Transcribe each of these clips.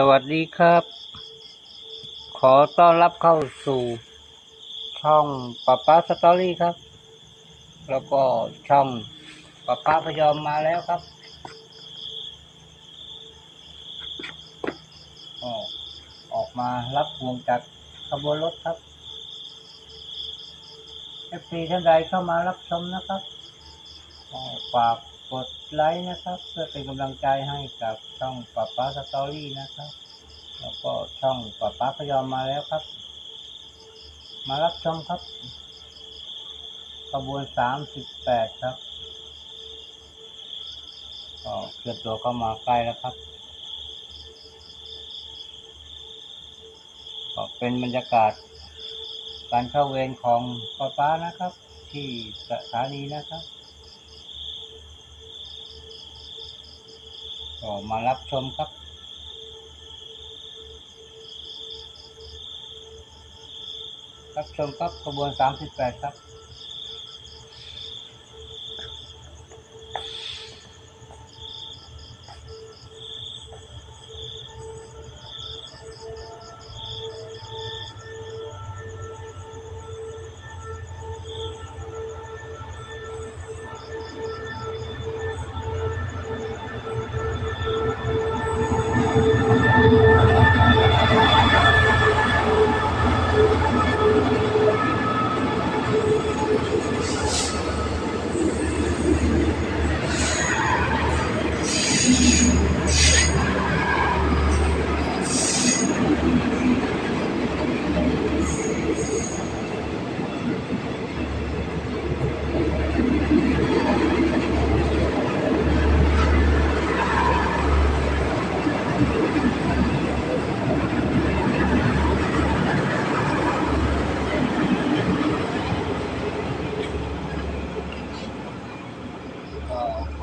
สวัสดีครับ ขอต้อนรับเข้าสู่ ช่องป้าป้าสตอรี่ครับ แล้วก็ช่องป้าป้าพยอมมาแล้วครับก็ออกมารับพวงจากขบวนรถครับเอฟซีท่านใดเข้ามารับชมนะครับฝาก กดไลค์นะครับ เพื่อเป็นกำลังใจให้กับช่องป้าป้าสตอรี่นะครับ แล้วก็ช่องป้าป้าพยอมมาแล้วครับ มารับชมครับขบวนสามสิบแปดครับก็เคลื่อนตัวเข้ามาใกล้แล้วครับก็เป็นบรรยากาศการเข้าเวรของป้าป้านะครับ ที่สถานีนะครับ ก็มารับชมครับ รับชมครับขบวน 38 ครับ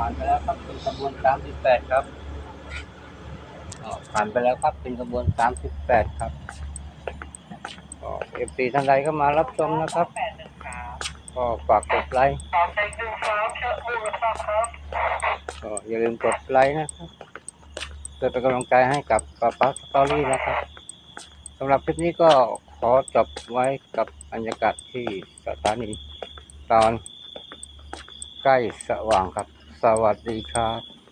ผ่านไปแล้วครับเป็นขบวน38ครับผ่านไปแล้วครับเป็นขบวน38ครับเอฟซีท่านใดก็มารับชมนะครับ ก็ฝากกดไลค์ก็อย่าลืมกดไลค์นะครับเพื่อเป็นกำลังใจให้กับป้าป้าสตอรี่นะครับสำหรับคลิปนี้ก็ขอจบไว้กับบรรยากาศที่สถานีตอนใกล้สว่างครับ สวัสดีครับ